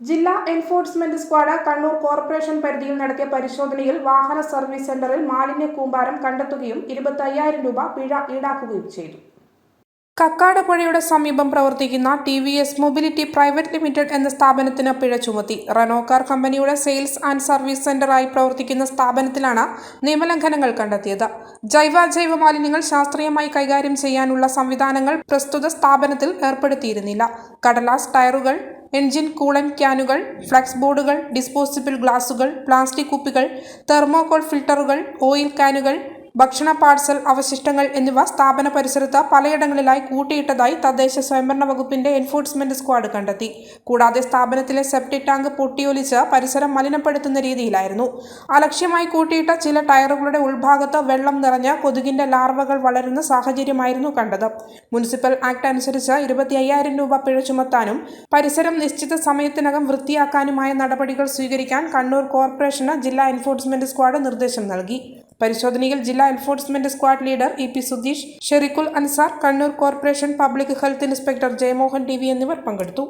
ജില്ലാ enforcement squad Kannur corporation പരിധിയിൽ നടത്തിയ പരിശോധനയിൽ വാഹന സർവീസ് സെന്ററിൽ മാലിന്യ കൂമ്പാരം കണ്ടെത്തുകയും ഇരുപത്തി അയ്യായിരം രൂപ പിഴ ഈടാക്കുകയും ചെയ്തു. കക്കാട് പുഴയുടെ സമീപം പ്രവർത്തിക്കുന്ന T V S mobility private limited എന്ന സ്ഥാപനത്തിന് പിഴ ചുമത്തി. കാർ കമ്പനിയുടെ സെയിൽസ് ആൻഡ് സർവീസ് സെന്ററായി പ്രവർത്തിക്കുന്ന സ്ഥാപനത്തിലാണ് നിയമലംഘനങ്ങൾ കണ്ടെത്തിയത്. ജൈവ ജൈവ മാലിന്യങ്ങൾ ശാസ്ത്രീയമായി കൈകാര്യം ചെയ്യാനുള്ള സംവിധാനങ്ങൾ പ്രസ്തുത സ്ഥാപനത്തിൽ ഏർപ്പെടുത്തിയിരുന്നില്ല. കടലാസ് ടയറുകൾ എൻജിൻ കൂളൻ ക്യാനുകൾ ഫ്ലക്സ് ബോർഡുകൾ ഡിസ്പോസിബിൾ ഗ്ലാസുകൾ പ്ലാസ്റ്റിക് കുപ്പികൾ തെർമോകോൾ ഫിൽട്ടറുകൾ ഓയിൽ കാനുകൾ ഭക്ഷണ പാഴ്സൽ അവശിഷ്ടങ്ങൾ എന്നിവ സ്ഥാപന പരിസരത്ത് പലയിടങ്ങളിലായി കൂട്ടിയിട്ടതായി തദ്ദേശ സ്വയംഭരണ വകുപ്പിന്റെ എൻഫോഴ്സ്മെന്റ് സ്ക്വാഡ് കണ്ടെത്തി. കൂടാതെ സ്ഥാപനത്തിലെ സെപ്റ്റിക് ടാങ്ക് പൊട്ടിയൊലിച്ച് പരിസരം മലിനപ്പെടുത്തുന്ന രീതിയിലായിരുന്നു. അലക്ഷ്യമായി കൂട്ടിയിട്ട ചില ടയറുകളുടെ ഉൾഭാഗത്ത് വെള്ളം നിറഞ്ഞ കൊതുകിന്റെ ലാർവകൾ വളരുന്ന സാഹചര്യമായിരുന്നു കണ്ടത്. മുനിസിപ്പൽ ആക്ട് അനുസരിച്ച് ഇരുപത്തി അയ്യായിരം രൂപ പിഴ ചുമത്താനും പരിസരം നിശ്ചിത സമയത്തിനകം വൃത്തിയാക്കാനുമായ നടപടികൾ സ്വീകരിക്കാൻ കണ്ണൂർ കോർപ്പറേഷന് ജില്ലാ എൻഫോഴ്സ്മെന്റ് സ്ക്വാഡ് നിർദ്ദേശം നൽകി. പരിശോധനയിൽ ജില്ലാ enforcement squad leader E P Sudheesh Sherikul Ansar Kannur corporation public health inspector Jayamohan T എന്നിവർ പങ്കെടുത്തു.